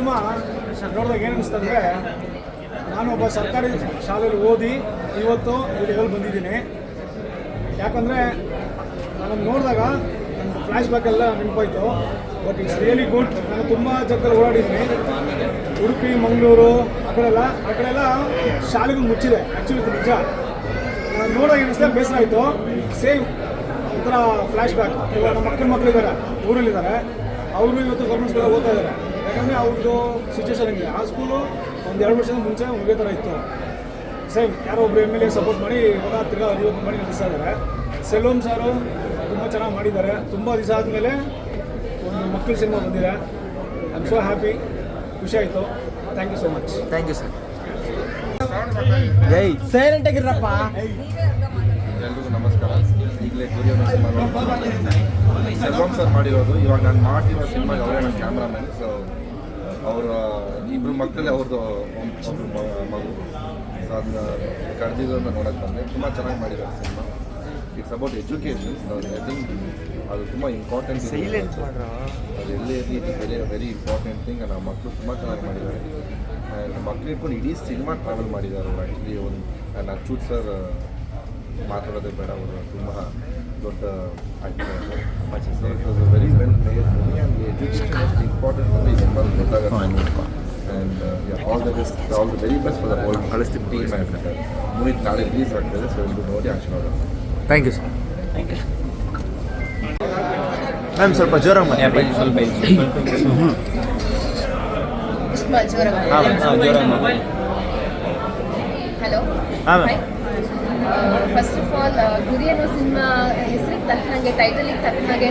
Cinema ನೋಡಿದಾಗ ಏನು ಅನಿಸ್ತಂದರೆ ನಾನು ಒಬ್ಬ ಸರ್ಕಾರಿ ಶಾಲೆಯಲ್ಲಿ ಓದಿ ಇವತ್ತು ಈ ಲೆವೆಲ್ ಬಂದಿದ್ದೀನಿ. ಯಾಕಂದರೆ ನಾನು ನೋಡಿದಾಗ ನನ್ನ ಫ್ಲ್ಯಾಶ್ ಬ್ಯಾಕ್ ಎಲ್ಲ ನೆನಪಾಯ್ತು. ಬಟ್ ಇಟ್ಸ್ ರಿಯಲಿ ಗುಡ್ ನಾನು ತುಂಬ ಜಾಗದಲ್ಲಿ ಓಡಾಡಿದ್ದೀನಿ. ಉಡುಪಿ, ಮಂಗಳೂರು, ಆ ಕಡೆ ಎಲ್ಲ, ಆ ಕಡೆ ಎಲ್ಲ ಶಾಲೆಗಳು ಮುಚ್ಚಿದೆ. ಆ್ಯಕ್ಚುಲಿ ನಿಜ. ನಾನು ನೋಡೋಕೆ ಏನಿಸ್ತದೆ ಬೇಸರ ಆಯಿತು. ಸೇಮ್ ಒಂಥರ ಫ್ಲ್ಯಾಶ್ ಬ್ಯಾಕ್ ಇವಾಗ ನಮ್ಮ ಮಕ್ಕಳ ಮಕ್ಕಳಿದ್ದಾರೆ ಊರಲ್ಲಿದ್ದಾರೆ. ಅವರು ಇವತ್ತು ಗೌರ್ಮೆಂಟ್ ಸ್ಕೂಲಲ್ಲಿ ಓದ್ತಾ ಇದ್ದಾರೆ. ಯಾಕಂದರೆ ಅವ್ರದ್ದು ಸಿಚುವೇಶನ್ ಹಂಗೆ. ಆ ಸ್ಕೂಲು ಒಂದು ಎರಡು ವರ್ಷದ ಮುಂಚೆ ಒಂದೇ ಥರ ಇತ್ತು. ಸೇಮ್ ಯಾರೋ ಒಬ್ಬರು ಎಂ ಎಲ್ ಎ ಸಪೋರ್ಟ್ ಮಾಡಿ ಇವಾಗ ತಿರ್ಗಾ ಅರಿವತ್ತು ಮಾಡಿ ನಡೆಸ್ತಾ ಇದ್ದಾರೆ ಸೆಲ್ವಂ ಸಾರು ತುಂಬ ಚೆನ್ನಾಗಿ ಮಾಡಿದ್ದಾರೆ. ತುಂಬ ದಿವಸ ಆದಮೇಲೆ ಒಂದು ಮಕ್ಕಳ ಸಿನಿಮಾ ಬಂದಿದೆ. ಐ ಆಮ್ ಸೋ ಹ್ಯಾಪಿ ಖುಷಿ ಆಯಿತು. Thank you so much thank you sir Jai silent ಆಗಿರಪ್ಪ ಈಗಲೇ ಗುರಿ ಅನ್ನೋ ಸಿನಿಮಾ ಸರ್ ಮಾಡಿರೋದು. ಇವಾಗ ನಾನು ಮಾಡ್ತಿರೋ ಸಿನಿಮಾಗೆ ಅವರೇ ನನ್ನ ಕ್ಯಾಮ್ರಾಮನ್ ಸೊ ಅವರ ಇಬ್ಬರು ಮಕ್ಕಳೇ ಅವ್ರದ್ದು ಒಂದು ಮಗು. ಸೊ ಅದನ್ನ ಕಳೆದಿರೋದನ್ನ ನೋಡೋಕ್ಕೆ ಬಂದೆ. ತುಂಬ ಚೆನ್ನಾಗಿ ಮಾಡಿದ್ದಾರೆ cinema. It's about education I think ಅದು ತುಂಬ ಇಂಪಾರ್ಟೆಂಟ್ ಸೈಲೆಂಟ್ ಮಾಡ್ರ? ಅದು ಎಲ್ಲೇ ಇರಲಿ it very very important thing ನಮ್ಮ ಮಕ್ಕಳು ತುಂಬ ಚೆನ್ನಾಗಿ ಮಾಡಿದ್ದಾರೆ. ಮಕ್ಕಳು ಇಟ್ಕೊಂಡು ಇಡೀ ಸಿನಿಮಾ ಟ್ರಾವೆಲ್ ಮಾಡಿದ್ದಾರೆ. ಅವರು ಆ್ಯಕ್ಚುಲಿ ಒಂದು ಅಚ್ಯುತ್ ಸರ್ ಮಾತಾಡೋದೇ ಬೇಡ ಅವರು ತುಂಬ ದೊಡ್ಡ actor so it was very well played movie and education important ಅಂತ ಈ ಸಿನಿಮಾ ಗೊತ್ತಾಗುತ್ತೆ and all the best all the very best for the whole ಕಳಿಸ್ತೀನಿ ಟೀಮ್ ಆ್ಯಂಡ್ ಮೂವಿ ನಾಳೆ ರಿಲೀಸ್ ಆಗ್ತದೆ ಸೊ ಎಲ್ಲರೂ ನೋಡಿ ಆಶೀರ್ವಾದ ಥ್ಯಾಂಕ್ ಯು ಸರ್ ಮ್ಯಾಮ್ ಸ್ವಲ್ಪ ಜೋರಾಗಿ ಮಾಡಿ ಸ್ವಲ್ಪ ಇಷ್ಟು ಜೋರಾಗಿ ಹಾಂ ಮ್ಯಾಮ್ ಜೋರಾಗಿ ಮಾಡಿ ಹಲೋ ಹಾ, ma'am. ಫಸ್ಟ್ ಆಫ್ ಆಲ್ ಗುರಿ ಅನ್ನೋ ಸಿನಿಮಾ ಹೆಸರಿಗೆ ತಕ್ಕಂಗೆ ಟೈಟಲಿಗೆ ತಕ್ಕನಾಗೆ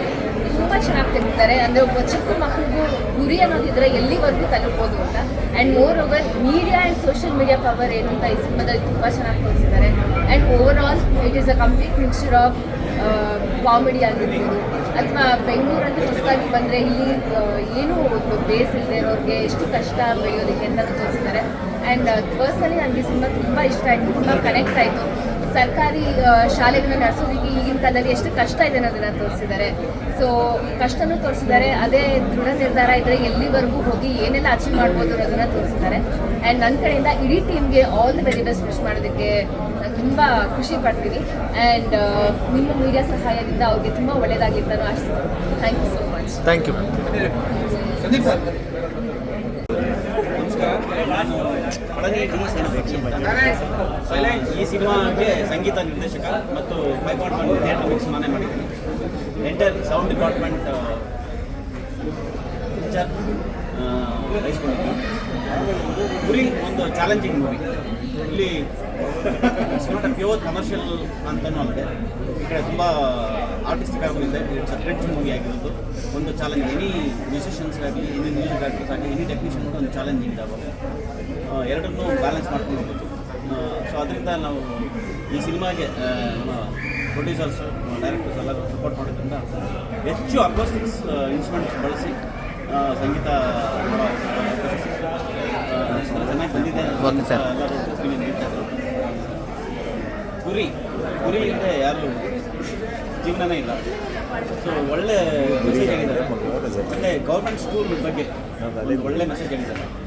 ತುಂಬ ಚೆನ್ನಾಗಿ ತೆಗಿತಾರೆ. ಅಂದರೆ ಒಬ್ಬ ಚಿಕ್ಕ ಮಕ್ಕಳಿಗೂ ಗುರಿ ಅನ್ನೋದಿದ್ರೆ ಎಲ್ಲಿವರೆಗೂ ತಲುಪೋದು ಅಂತ. And moreover media and social media power ಏನು ಅಂತ ಈ ಸಿನಿಮಾದಲ್ಲಿ ತುಂಬ ಚೆನ್ನಾಗಿ ತೋರಿಸಿದ್ದಾರೆ. And overall it is a complete mixture of comedy ಆಗಿರ್ಬೋದು. ಅಥವಾ ಬೆಂಗಳೂರಲ್ಲಿ ಹೊಸದಾಗಿ ಬಂದರೆ ಇಲ್ಲಿ ಏನು ಏನೂ ಬೇಸ್ ಇಲ್ಲದೆ ಇರೋರಿಗೆ ಎಷ್ಟು ಕಷ್ಟ ಬೆಳೆಯೋದಕ್ಕೆ ಅಂತ ತೋರಿಸಿದ್ದಾರೆ. ಆ್ಯಂಡ್ ಪರ್ಸನಲಿ ನನಗೆ ಸಿನಿಮಾ ತುಂಬ ಇಷ್ಟ ಆಯಿತು, ತುಂಬ ಕನೆಕ್ಟ್ ಆಯಿತು. ಸರ್ಕಾರಿ ಶಾಲೆಗಳನ್ನ ನಡೆಸೋದಕ್ಕೆ ಈಗಿನ ಕಾಲದಲ್ಲಿ ಎಷ್ಟು ಕಷ್ಟ ಇದೆ ಅನ್ನೋದನ್ನ ತೋರಿಸಿದ್ದಾರೆ. ಸೊ ಕಷ್ಟನೂ ತೋರಿಸಿದ್ದಾರೆ ಅದೇ ದೃಢ ನಿರ್ಧಾರ ಇದ್ದರೆ ಎಲ್ಲಿವರೆಗೂ ಹೋಗಿ ಏನೆಲ್ಲ ಅಚೀವ್ ಮಾಡ್ಬೋದು ಅನ್ನೋದನ್ನ ತೋರಿಸಿದ್ದಾರೆ. ಆ್ಯಂಡ್ ನನ್ನ ಕಡೆಯಿಂದ ಇಡೀ ಟೀಮ್ಗೆ all the very best wish ಮಾಡೋದಕ್ಕೆ ನಾನು ತುಂಬ ಖುಷಿ ಪಡ್ತೀನಿ. ಆ್ಯಂಡ್ ನಿಮ್ಮ ಮೀಡಿಯಾ ಸಹಾಯದಿಂದ ಅವ್ರಿಗೆ ತುಂಬ ಒಳ್ಳೆಯದಾಗಲಿ ಅಂತಲೂ ಆಶಿಸ್ತೀನಿ. Thank you so much thank you ಈ ಸಿನಿಮಾಗೆ ಸಂಗೀತ ನಿರ್ದೇಶಕ ಮತ್ತು ಮಿಕ್ಸ್ ಮಾನೇ ಮಾಡಿದ್ದೀನಿ ಎಂಟರ್ ಸೌಂಡ್ ಡಿಪಾರ್ಟ್ಮೆಂಟ್ ಗುರಿ ಒಂದು ಚಾಲೆಂಜಿಂಗ್ ಮೂವಿ ಇಲ್ಲಿ ನಾಟ್ ಪ್ಯೂರ್ ಕಮರ್ಷಿಯಲ್ ಅಂತಲೂ ಅಲ್ಲದೆ ಈ ಕಡೆ ತುಂಬ ಆರ್ಟಿಸ್ಟಿಕ್ ಆಗಿದೆ ಇಟ್ಸ್ ಅ ಮೂವಿ ಆಗಿರೋದು ಒಂದು ಚಾಲೆಂಜ್ ಎನಿ ಮ್ಯೂಸಿಷಿಯನ್ಸ್ ಆಗಲಿ ಎನಿ ಮ್ಯೂಸಿಕ್ ಡೈರೆಕ್ಟರ್ಸ್ ಆಗಲಿ ಎನಿ ಟೆಕ್ನಿಷಿಯನ್ ಕೂಡ ಒಂದು ಚಾಲೆಂಜ್ ಇದ್ದಾವೆ ಎರಡನ್ನೂ ಬ್ಯಾಲೆನ್ಸ್ ಮಾಡ್ಕೊಂಡು ಸೊ ಅದರಿಂದ ನಾವು ಈ ಸಿನಿಮಾಗೆ ನಮ್ಮ ಪ್ರೊಡ್ಯೂಸರ್ಸ್ ಡೈರೆಕ್ಟರ್ಸ್ ಎಲ್ಲರೂ ಸಪೋರ್ಟ್ ಮಾಡೋದ್ರಿಂದ ಹೆಚ್ಚು ಅಕೋಸ್ಟಿಕ್ಸ್ ಇನ್ಸ್ಟ್ರೂಮೆಂಟ್ಸ್ ಬಳಸಿ ಸಂಗೀತ ಚೆನ್ನಾಗಿ ಬಂದಿದೆ ಎಲ್ಲರೂ ನೀಡ್ತಾರೆ ಗುರಿ ಗುರಿ ಅಂದರೆ ಯಾರು? ಜೀವನನೇ ಇಲ್ಲ. ಸೊ ಒಳ್ಳೆ ಮೆಸೇಜ್ ಹೇಳಿದ್ದಾರೆ ಮತ್ತು ಗೌರ್ಮೆಂಟ್ ಸ್ಕೂಲ್ ಬಗ್ಗೆ ಒಳ್ಳೆ ಮೆಸೇಜ್ ಹೇಳಿದ್ದಾರೆ